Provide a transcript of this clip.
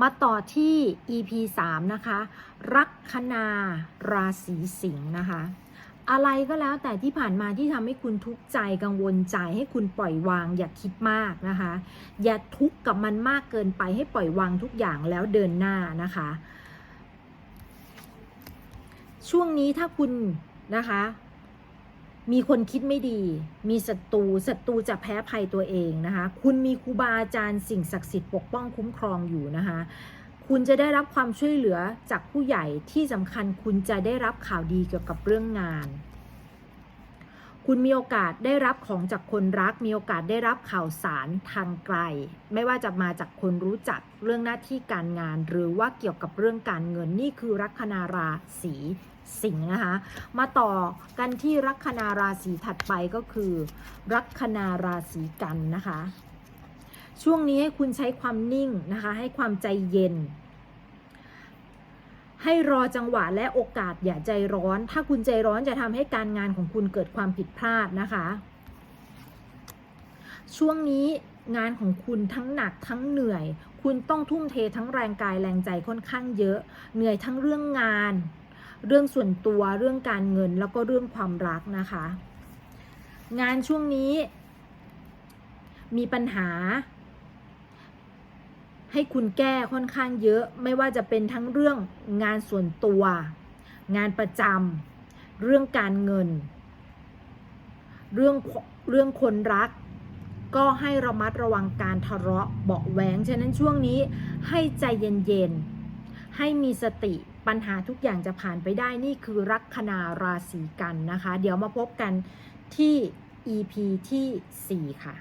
มาต่อที่ EP 3 นะคะ ลัคนาราศีสิงห์นะคะ อะไรก็แล้วแต่ที่ผ่านมาที่ทำให้คุณทุกข์ใจกังวลใจให้คุณปล่อยวาง อย่าคิดมากนะคะ อย่าทุกข์กับมันมากเกินไปให้ปล่อยวางทุกอย่างแล้วเดินหน้านะคะ ช่วงนี้ถ้าคุณนะคะ มีคนคิดไม่ดี มีศัตรู ศัตรูจะแพ้ภัยตัวเองนะคะ คุณมีครูบาอาจารย์สิ่งศักดิ์สิทธิ์ปกป้องคุ้มครองอยู่นะคะ คุณจะได้รับความช่วยเหลือจากผู้ใหญ่ที่สำคัญคุณจะได้รับข่าวดีเกี่ยวกับเรื่องงาน คุณมีโอกาสได้รับของจากคนรัก มีโอกาสได้รับข่าวสารทางไกล ไม่ว่าจะมาจากคนรู้จักเรื่องหน้าที่การงาน หรือว่าเกี่ยวกับเรื่องการเงินนี่คือลัคนาราศีสิงห์นะคะ มาต่อกันที่ลัคนาราศีถัดไปก็คือลัคนาราศีกันนะคะ ช่วงนี้ให้คุณใช้ความนิ่งนะคะ ให้ความใจเย็น ให้รอจังหวะและโอกาสอย่าใจร้อน ถ้าคุณใจร้อนจะทำให้การงานของคุณเกิดความผิดพลาดนะคะ ช่วงนี้งานของคุณทั้งหนักทั้งเหนื่อย คุณต้องทุ่มเททั้งแรงกายแรงใจค่อนข้างเยอะ เหนื่อยทั้งเรื่องงาน เรื่องส่วนตัวเรื่องการเงินแล้วก็เรื่องความรักนะคะ งานช่วงนี้มีปัญหา ให้คุณแก้ค่อนข้างเยอะ ไม่ว่าจะเป็นทั้งเรื่องงานส่วนตัว งานประจำเรื่องการเงิน เรื่องเรื่องคนรัก ก็ให้ระมัดระวังการทะเลาะเบาะแหวงฉะนั้นช่วงนี้ให้ใจเย็นๆ ให้มีสติปัญหาทุกอย่างจะผ่านไปได้นี่คือลัคนาราศีกันนะคะ เดี๋ยวมาพบกันที่ EP ที่ 4 ค่ะ